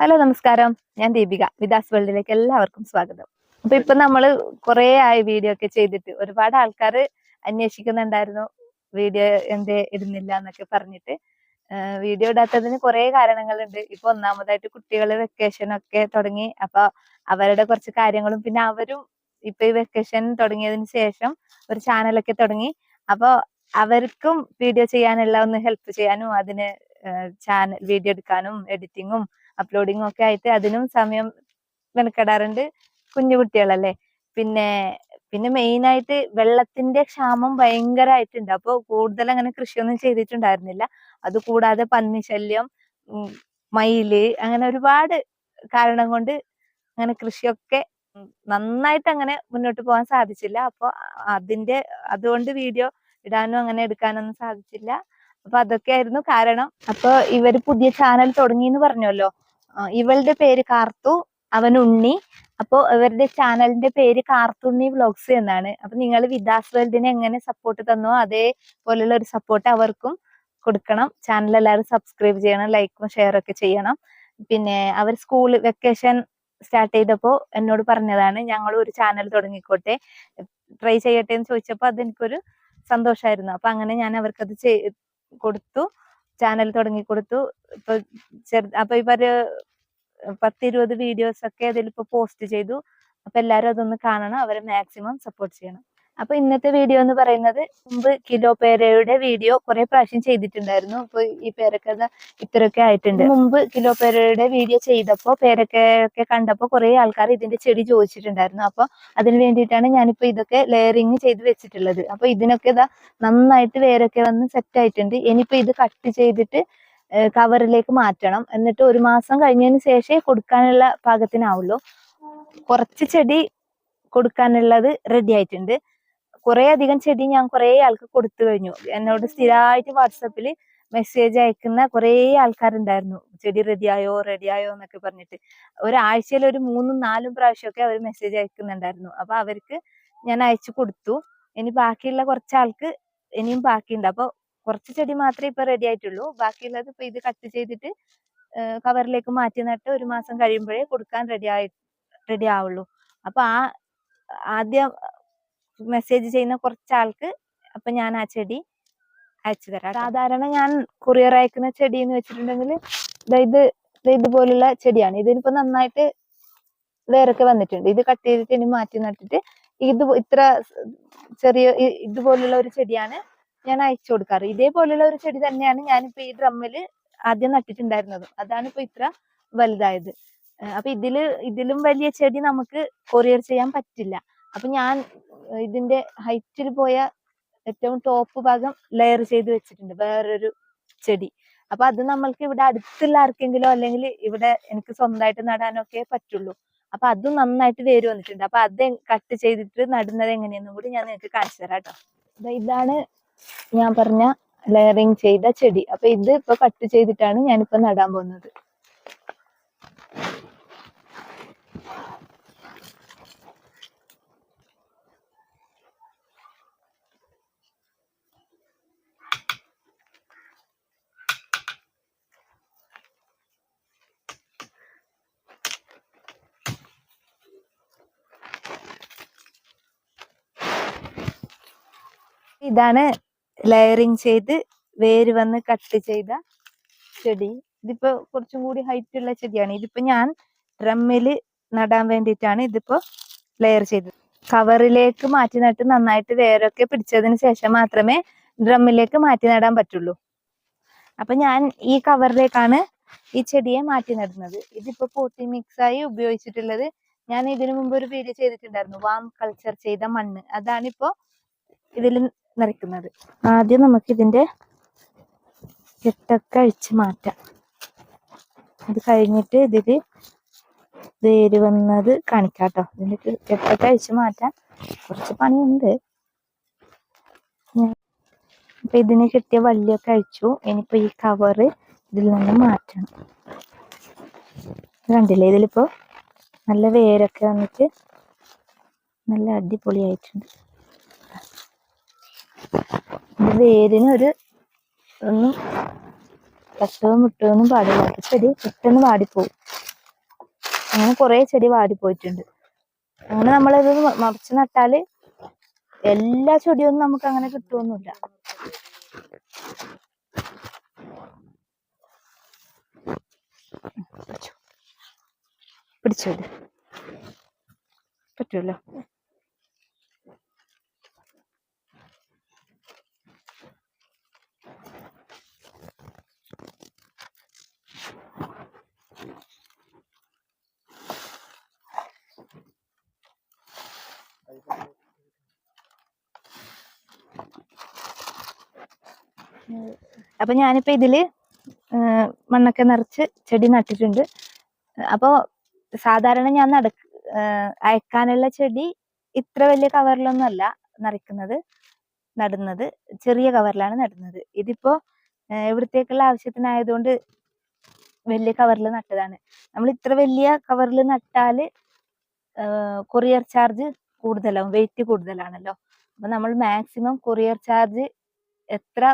Hello നമസ്കാരം. ഞാൻ ദീപിക വിദാസ് വേൾഡിലേക്ക് എല്ലാവർക്കും സ്വാഗതം. അപ്പൊ ഇപ്പൊ നമ്മൾ കുറെ ആയി വീഡിയോ ഒക്കെ ചെയ്തിട്ട് ഒരുപാട് ആൾക്കാർ അന്വേഷിക്കുന്നുണ്ടായിരുന്നു. വീഡിയോ എന്തേ ഇടുന്നില്ല എന്നൊക്കെ പറഞ്ഞിട്ട്. വീഡിയോ ഇടാത്തതിന് കുറെ കാരണങ്ങളുണ്ട്. ഇപ്പൊ ഒന്നാമതായിട്ട് കുട്ടികൾ വെക്കേഷൻ ഒക്കെ തുടങ്ങി. അപ്പൊ അവരുടെ കുറച്ച് കാര്യങ്ങളും പിന്നെ അവരും ഇപ്പൊ ഈ വെക്കേഷൻ തുടങ്ങിയതിന് ശേഷം ഒരു ചാനലൊക്കെ തുടങ്ങി. അപ്പൊ അവർക്കും വീഡിയോ ചെയ്യാനുള്ള ഒന്ന് ഹെൽപ്പ് ചെയ്യാനും അതിന് ചാനൽ വീഡിയോ എടുക്കാനും എഡിറ്റിങ്ങും അപ്ലോഡിങ്ങും ഒക്കെ ആയിട്ട് അതിനും സമയം മെനക്കെടാറുണ്ട് കുഞ്ഞു കുട്ടികളല്ലേ പിന്നെ പിന്നെ മെയിൻ ആയിട്ട് വെള്ളത്തിന്റെ ക്ഷാമം ഭയങ്കരമായിട്ടുണ്ട് അപ്പോൾ കൂടുതൽ അങ്ങനെ കൃഷിയൊന്നും ചെയ്തിട്ടുണ്ടായിരുന്നില്ല. അത് കൂടാതെ പന്നി ശല്യം മയിൽ അങ്ങനെ ഒരുപാട് കാരണം കൊണ്ട് അങ്ങനെ കൃഷിയൊക്കെ നന്നായിട്ട് അങ്ങനെ മുന്നോട്ട് പോകാൻ സാധിച്ചില്ല. അപ്പോൾ അതിന്റെ അതുകൊണ്ട് വീഡിയോ ഇടാനും അങ്ങനെ എടുക്കാനൊന്നും സാധിച്ചില്ല. അപ്പൊ അതൊക്കെയായിരുന്നു കാരണം. അപ്പൊ ഇവർ പുതിയ ചാനൽ തുടങ്ങി എന്ന് പറഞ്ഞല്ലോ? ഇവളുടെ പേര് കാർത്തു അവൻ ഉണ്ണി. അപ്പോ ഇവരുടെ ചാനലിന്റെ പേര് കാർത്തുണ്ണി വ്ലോഗ്സ് എന്നാണ്. അപ്പൊ നിങ്ങൾ വിദാസ് വേൾഡിനെ എങ്ങനെ സപ്പോർട്ട് തന്നോ അതേപോലെയുള്ള ഒരു സപ്പോർട്ട് അവർക്കും കൊടുക്കണം. ചാനൽ എല്ലാവരും സബ്സ്ക്രൈബ് ചെയ്യണം ലൈക്കും ഷെയർ ഒക്കെ ചെയ്യണം. പിന്നെ അവർ സ്കൂൾ വെക്കേഷൻ സ്റ്റാർട്ട് ചെയ്തപ്പോ എന്നോട് പറഞ്ഞതാണ് ഞങ്ങൾ ഒരു ചാനൽ തുടങ്ങിക്കോട്ടെ. ട്രൈ ചെയ്യട്ടെ എന്ന് ചോദിച്ചപ്പോൾ അതെനിക്കൊരു സന്തോഷമായിരുന്നു അപ്പൊ അങ്ങനെ ഞാൻ അവർക്കത് കൊടുത്തു. ചാനൽ തുടങ്ങി കൊടുത്തു. ഇപ്പൊ ചെറു അപ്പൊ ഇവർ പത്തിരുപത് വീഡിയോസ് ഒക്കെ അതിലിപ്പോ പോസ്റ്റ് ചെയ്തു. അപ്പൊ എല്ലാരും അതൊന്ന് കാണണം. അവരെ മാക്സിമം സപ്പോർട്ട് ചെയ്യണം. അപ്പൊ ഇന്നത്തെ വീഡിയോ എന്ന് പറയുന്നത് മുമ്പ് കിലോ പേരയുടെ വീഡിയോ കുറെ പ്രാവശ്യം ചെയ്തിട്ടുണ്ടായിരുന്നു. അപ്പൊ ഈ പേരക്ക ദാ ഇത്രയൊക്കെ ആയിട്ടുണ്ട്. മുമ്പ് കിലോ പേരയുടെ വീഡിയോ ചെയ്തപ്പോ പേരക്കയൊക്കെ കണ്ടപ്പോ കുറെ ആൾക്കാർ ഇതിന്റെ ചെടി ചോദിച്ചിട്ടുണ്ടായിരുന്നു. അപ്പൊ അതിന് വേണ്ടിയിട്ടാണ് ഞാനിപ്പോ ഇതൊക്കെ ലെയറിങ് ചെയ്ത് വെച്ചിട്ടുള്ളത്. അപ്പൊ ഇതിനൊക്കെ ഇതാ നന്നായിട്ട് വേരൊക്കെ വന്ന് സെറ്റ് ആയിട്ടുണ്ട്. ഇനിയിപ്പോ ഇത് കട്ട് ചെയ്തിട്ട് കവറിലേക്ക് മാറ്റണം. എന്നിട്ട് ഒരു മാസം കഴിഞ്ഞതിന് ശേഷമേ കൊടുക്കാനുള്ള പാകത്തിനാവുള്ളൂ. കുറച്ച് ചെടി കൊടുക്കാനുള്ളത് റെഡി ആയിട്ടുണ്ട്. കുറെ അധികം ചെടി ഞാൻ കുറെ ആൾക്ക് കൊടുത്തു കഴിഞ്ഞു. എന്നോട് സ്ഥിരമായിട്ട് വാട്സപ്പിൽ മെസ്സേജ് അയക്കുന്ന കുറെ ആൾക്കാരുണ്ടായിരുന്നു. ചെടി റെഡിയായോ റെഡിയായോ എന്നൊക്കെ പറഞ്ഞിട്ട്. ഒരാഴ്ചയിൽ ഒരു മൂന്നും നാലും പ്രാവശ്യമൊക്കെ അവർ മെസ്സേജ് അയക്കുന്നുണ്ടായിരുന്നു. അപ്പൊ അവർക്ക് ഞാൻ അയച്ചു കൊടുത്തു. ഇനി ബാക്കിയുള്ള കുറച്ച് ആൾക്ക് ഇനിയും ബാക്കിയുണ്ട്. അപ്പൊ കുറച്ച് ചെടി മാത്രമേ ഇപ്പൊ റെഡി ആയിട്ടുള്ളൂ. ബാക്കിയുള്ളത് ഇപ്പൊ ഇത് കട്ട് ചെയ്തിട്ട് കവറിലേക്ക് മാറ്റി നട്ട് ഒരു മാസം കഴിയുമ്പോഴേ കൊടുക്കാൻ റെഡി ആയി റെഡി ആവുള്ളൂ. അപ്പൊ ആ ആദ്യം മെസ്സേജ് ചെയ്യുന്ന കുറച്ച് ആൾക്ക് അപ്പൊ ഞാൻ ആ ചെടി അയച്ചു തരാം സാധാരണ ഞാൻ കൊറിയർ അയക്കുന്ന ചെടി എന്ന് വെച്ചിട്ടുണ്ടെങ്കിൽ ഇത് ഇതുപോലുള്ള ചെടിയാണ്. ഇതിനിപ്പോ നന്നായിട്ട് വേറൊക്കെ വന്നിട്ടുണ്ട്. ഇത് കട്ട് ചെയ്തിട്ട് ഇനി മാറ്റി നട്ടിട്ട് ഇത് ഇത്ര ചെറിയ ഇതുപോലുള്ള ഒരു ചെടിയാണ് ഞാൻ അയച്ചു കൊടുക്കാറ്. ഇതേപോലുള്ള ഒരു ചെടി തന്നെയാണ് ഞാനിപ്പോ ഈ ഡ്രമ്മിൽ ആദ്യം നട്ടിട്ടുണ്ടായിരുന്നത്. അതാണ് ഇപ്പൊ ഇത്ര വലുതായത്. അപ്പൊ ഇതിൽ ഇതിലും വലിയ ചെടി നമുക്ക് കൊറിയർ ചെയ്യാൻ പറ്റില്ല. അപ്പൊ ഞാൻ ഇതിന്റെ ഹൈറ്റിൽ പോയ ഏറ്റവും ടോപ്പ് ഭാഗം ലെയർ ചെയ്ത് വെച്ചിട്ടുണ്ട്. വേറൊരു ചെടി. അപ്പൊ അത് നമ്മൾക്ക് ഇവിടെ അടുത്തുള്ള ആർക്കെങ്കിലും അല്ലെങ്കിൽ ഇവിടെ എനിക്ക് സ്വന്തമായിട്ട് നടാനൊക്കെ പറ്റുള്ളൂ. അപ്പൊ അത് നന്നായിട്ട് വേര് വന്നിട്ടുണ്ട്. അപ്പൊ അത് കട്ട് ചെയ്തിട്ട് നടുന്നത് എങ്ങനെയെന്നും കൂടി ഞാൻ നിങ്ങൾക്ക് കാണിച്ചു തരാം കേട്ടോ. ഇതാണ് ഞാൻ പറഞ്ഞ ലെയറിങ് ചെയ്ത ചെടി. അപ്പൊ ഇത് ഇപ്പൊ കട്ട് ചെയ്തിട്ടാണ് ഞാനിപ്പോ നടാൻ പോകുന്നത്. ഇതാണ് ലെയറിങ് ചെയ്ത് വേര് വന്ന് കട്ട് ചെയ്ത ചെടി. ഇതിപ്പോ കുറച്ചും കൂടി ഹൈറ്റ് ഉള്ള ചെടിയാണ്. ഇതിപ്പോ ഞാൻ ഡ്രമ്മിൽ നടാൻ വേണ്ടിയിട്ടാണ് ഇതിപ്പോ ലെയർ ചെയ്തത്. കവറിലേക്ക് മാറ്റി നട്ട് നന്നായിട്ട് വേരൊക്കെ പിടിച്ചതിന് ശേഷം മാത്രമേ ഡ്രമ്മിലേക്ക് മാറ്റി നടാൻ പറ്റുള്ളൂ. അപ്പൊ ഞാൻ ഈ കവറിലേക്കാണ് ഈ ചെടിയെ മാറ്റി നടുന്നത്. ഇതിപ്പോ പോട്ടി മിക്സ് ആയി ഉപയോഗിച്ചിട്ടുള്ളത് ഞാൻ ഇതിനു മുമ്പ് ഒരു വീഡിയോ ചെയ്തിട്ടുണ്ടായിരുന്നു. വാം കൾച്ചർ ചെയ്ത മണ്ണ്. അതാണിപ്പോ ഇതിൽ നിറയ്ക്കുന്നത്. ആദ്യം നമുക്ക് ഇതിന്റെ കെട്ടൊക്കെ അഴിച്ച് മാറ്റാം. അത് കഴിഞ്ഞിട്ട് ഇതിൽ വേര് വന്നത് കാണിക്കാം കേട്ടോ ഇതിന്റെ കെ- കെട്ടൊക്കെ അഴിച്ച് മാറ്റാൻ കുറച്ച് പണിയുണ്ട്. അപ്പൊ ഇതിന് കിട്ടിയ വള്ളിയൊക്കെ അഴിച്ചു. ഇനിയിപ്പോ ഈ കവറ് ഇതിൽ നിന്ന് മാറ്റണം. കണ്ടില്ലേ? ഇതിലിപ്പോ നല്ല വേരൊക്കെ വന്നിട്ട് നല്ല അടിപൊളിയായിട്ടുണ്ട്. ഇത് വേരിന് ഒരു ഒന്നും കഷ്ടവും മുട്ടൊന്നും പാടില്ല. ചെടി പെട്ടെന്ന് വാടിപ്പോവും. അങ്ങനെ കുറെ ചെടി വാടിപ്പോയിട്ടുണ്ട്. അങ്ങനെ നമ്മളത് മറിച്ച് നട്ടാൽ എല്ലാ ചെടിയൊന്നും നമുക്ക് അങ്ങനെ കിട്ടുമൊന്നുമില്ല പിടിച്ചോ. പറ്റുമല്ലോ അപ്പൊ ഞാനിപ്പോ ഇതിൽ മണ്ണൊക്കെ നിറച്ച് ചെടി നട്ടിട്ടുണ്ട്. അപ്പൊ സാധാരണ ഞാൻ നട അയക്കാനുള്ള ചെടി ഇത്ര വലിയ കവറിലൊന്നും അല്ല നിറയ്ക്കുന്നത് നടുന്നത്. ചെറിയ കവറിലാണ് നടുന്നത്. ഇതിപ്പോ ഇവിടത്തേക്കുള്ള ആവശ്യത്തിനായതുകൊണ്ട് വലിയ കവറിൽ നട്ടതാണ്. നമ്മൾ ഇത്ര വലിയ കവറിൽ നട്ടാൽ കൊറിയർ ചാർജ് കൂടുതലാവും വെയിറ്റ് കൂടുതലാണല്ലോ. അപ്പൊ നമ്മൾ മാക്സിമം കൊറിയർ ചാർജ് എത്ര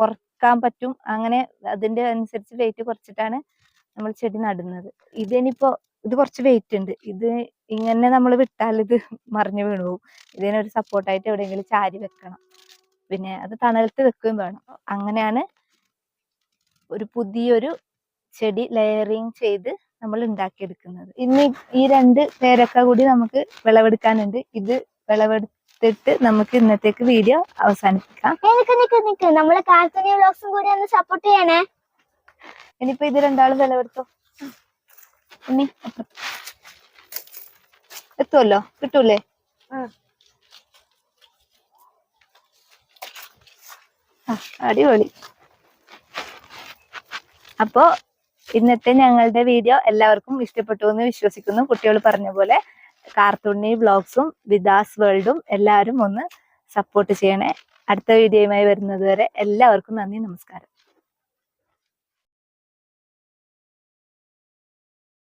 കുറയ്ക്കാൻ പറ്റും. അങ്ങനെ അതിന്റെ അനുസരിച്ച് വെയിറ്റ് കുറച്ചിട്ടാണ് നമ്മൾ ചെടി നടുന്നത്. ഇതിനിപ്പോ ഇത് കുറച്ച് വെയിറ്റ് ഉണ്ട്. ഇത് ഇങ്ങനെ നമ്മൾ വിട്ടാൽ ഇത് മറിഞ്ഞു വീണു പോകും ഇതിനൊരു സപ്പോർട്ടായിട്ട് എവിടെയെങ്കിലും ചാരി വെക്കണം. പിന്നെ അത് തണലത്ത് വെക്കുകയും വേണം. അങ്ങനെയാണ് ഒരു പുതിയൊരു ചെടി ലെയറിങ് ചെയ്ത് നമ്മൾ ഉണ്ടാക്കിയെടുക്കുന്നത്. ഇനി ഈ രണ്ട് പേരക്ക കൂടി നമുക്ക് വിളവെടുക്കാനുണ്ട്. ഇത് വിളവെടുത്തിട്ട് നമുക്ക് ഇന്നത്തേക്ക് വീഡിയോ അവസാനിപ്പിക്കാം. നിക്ക് നിക്ക് നിക്ക്. നമ്മളെ കാർട്ടൂണി വ്ലോഗ്സും കൂടി ഒന്ന് സപ്പോർട്ട് ചെയ്യണേ. ഇനിയിപ്പോ ഇത് രണ്ടാളും വിളവെടുത്തോ? ഇനി. എത്തുമല്ലോ കിട്ടൂലേ അടിപൊളി. അപ്പോ ഇന്നത്തെ ഞങ്ങളുടെ വീഡിയോ എല്ലാവർക്കും ഇഷ്ടപ്പെട്ടു എന്ന് വിശ്വസിക്കുന്നു. കുട്ടികൾ പറഞ്ഞ പോലെ കാർട്ടൂണി ബ്ലോഗ്സും വിദാസ് വേൾഡും എല്ലാവരും ഒന്ന് സപ്പോർട്ട് ചെയ്യണേ. അടുത്ത വീഡിയോയുമായി വരുന്നത് വരെ എല്ലാവർക്കും നന്ദി നമസ്കാരം.